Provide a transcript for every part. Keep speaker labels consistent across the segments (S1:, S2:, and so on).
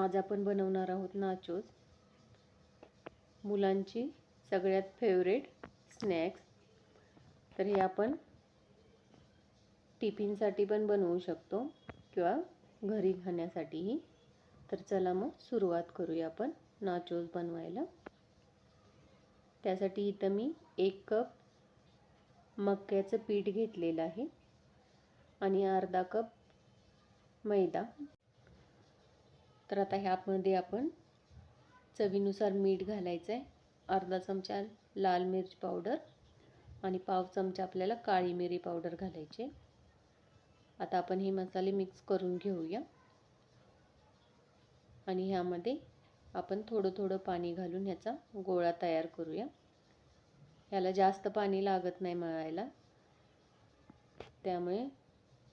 S1: आज आपण बनवणार आहोत नाचोज मुलांची सगळ्यात फेवरेट स्नॅक्स तर हे आपण टिफिनसाठी पण बनवू शकतो किंवा घरी खाण्यासाठीही. तर चला मग सुरुवात करूया आपण नाचोज बनवायला. त्यासाठी इथं मी एक कप मक्याचं पीठ घेतलेलं आहे. आणि अर्धा कप मैदा. तर आता ह्यामध्ये आपण चवीनुसार मीठ घालायचं आहे अर्धा चमचा लाल मिरच पावडर आणि पाव चमचा आपल्याला काळी मिरी पावडर घालायचे. आता आपण हे मसाले मिक्स करून घेऊया. आणि ह्यामध्ये आपण थोडं थोडं पाणी घालून ह्याचा गोळा तयार करूया. ह्याला जास्त पाणी लागत नाही मळायला. त्यामुळे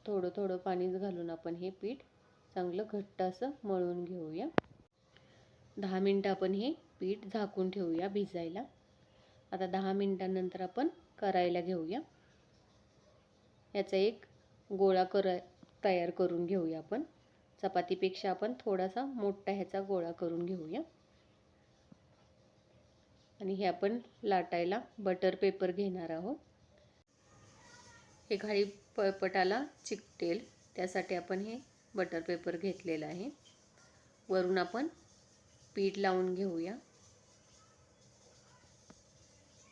S1: थोडं थोडं पाणीच घालून आपण हे पीठ चांगलं घट्ट असं मळून घेऊया. दहा मिनटं आपण हे पीठ झाकून ठेवूया भिजायला. आता दहा मिनटानंतर आपण करायला घेऊया. याचा एक गोळा कर तयार करून घेऊया आपण. चपातीपेक्षा आपण थोडासा मोठा ह्याचा गोळा करून घेऊया. आणि हे आपण लाटायला बटर पेपर घेणार आहोत. हे घाळी पळपटाला चिकटेल. त्यासाठी आपण हे बटर पेपर घेतलेला आहे. वरून आपण पीठ लावून घेऊया.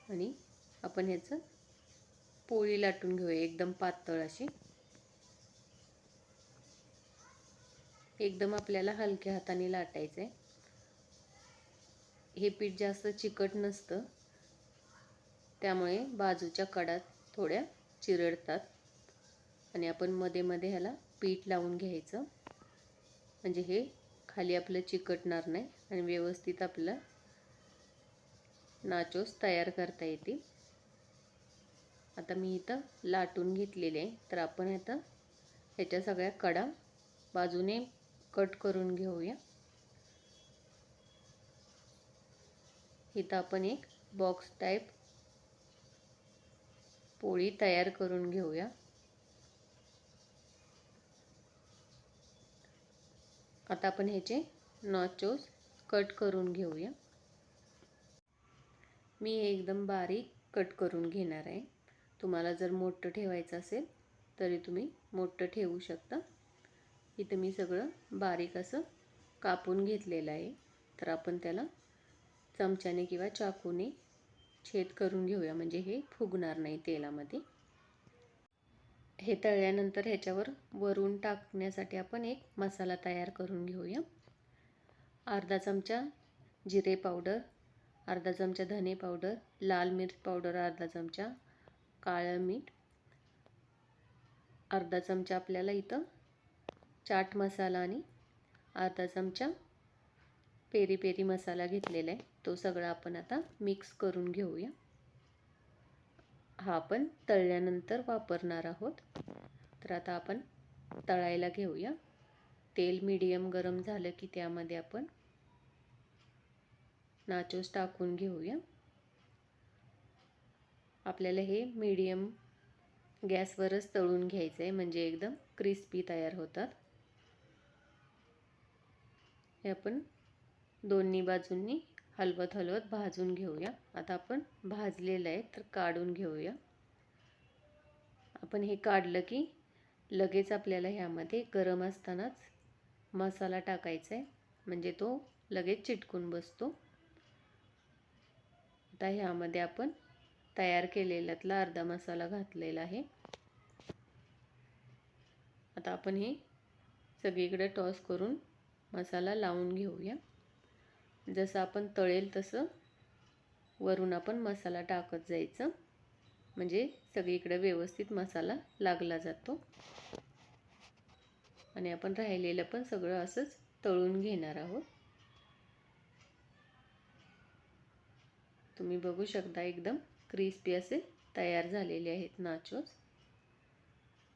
S1: आणि आपण ह्याचं पोळी लाटून घेऊया एकदम पातळ अशी. एकदम आपल्याला हलक्या हाताने लाटायचं आहे हे पीठ जास्त चिकट नसतं. त्यामुळे बाजूच्या कडात थोड्या चिरडतात. आणि आपण मध्ये मध्ये ह्याला पीठ लावून घ्यायचं. म्हणजे हे खाली आपलं चिकटणार नाही आणि व्यवस्थित आपलं नाचोस तयार करता येतील. आता मी इथं लाटून घेतलेले आहे. तर आपण आता ह्याच्या सगळ्या कडा बाजूने कट करून घेऊया. इथं आपण एक बॉक्स टाईप पोळी तयार करून घेऊया. आता आपण ह्याचे नॉचोस कट करून घेऊया. मी एकदम बारीक कट करून घेणार आहे. तुम्हाला जर मोठं ठेवायचं असेल तरी तुम्ही मोठं ठेवू शकता. इथं मी सगळं बारीक असं कापून घेतलेलं आहे. तर आपण त्याला चमच्याने किंवा चाकूने छेद करून घेऊया. म्हणजे हे फुगणार नाही तेलामध्ये. हे तळल्यानंतर ह्याच्यावर वरून टाकण्यासाठी आपण एक मसाला तयार करून घेऊया. अर्धा चमचा जिरे पावडर अर्धा चमचा धने पावडर लाल मिर्च पावडर अर्धा चमचा काळं मीठ अर्धा चमचा आपल्याला इथं चाट मसाला आणि अर्धा चमचा पेरी पेरी मसाला घेतलेला आहे. तो सगळा आपण आता मिक्स करून घेऊया. हा आपण तळल्यानंतर वापरणार आहोत. तर आता आपण तळायला घेऊया. तेल मीडियम गरम झालं की त्यामध्ये आपण नाचोस टाकून घेऊया. आपल्याला हे मीडियम गॅसवरच तळून घ्यायचं आहे म्हणजे एकदम क्रिस्पी तयार होतात. हे आपण दोन्ही बाजूंनी हलवत हलवत भाजून घेऊया. आता आपण भाजलेलं आहे तर काढून घेऊया. आपण हे काढलं की लगेच आपल्याला ह्यामध्ये गरम असतानाच मसाला टाकायचा आहे. म्हणजे तो लगेच चिटकून बसतो. आता ह्यामध्ये आपण तयार केलेल्यातला अर्धा मसाला घातलेला आहे. आता आपण हे सगळीकडे टॉस करून मसाला लावून घेऊया. जसं आपण तळेल तसं वरून आपण मसाला टाकत जायचं. म्हणजे सगळीकडे व्यवस्थित मसाला लागला जातो. आणि आपण राहिलेलं पण सगळं असंच तळून घेणार आहोत. तुम्ही बघू शकता एकदम क्रिस्पी असे तयार झालेले आहेत नाचोस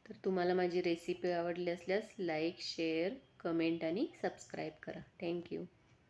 S1: तर तुम्हाला माझी रेसिपी आवडली असल्यास लाईक शेअर कमेंट आणि सबस्क्राईब करा. Thank you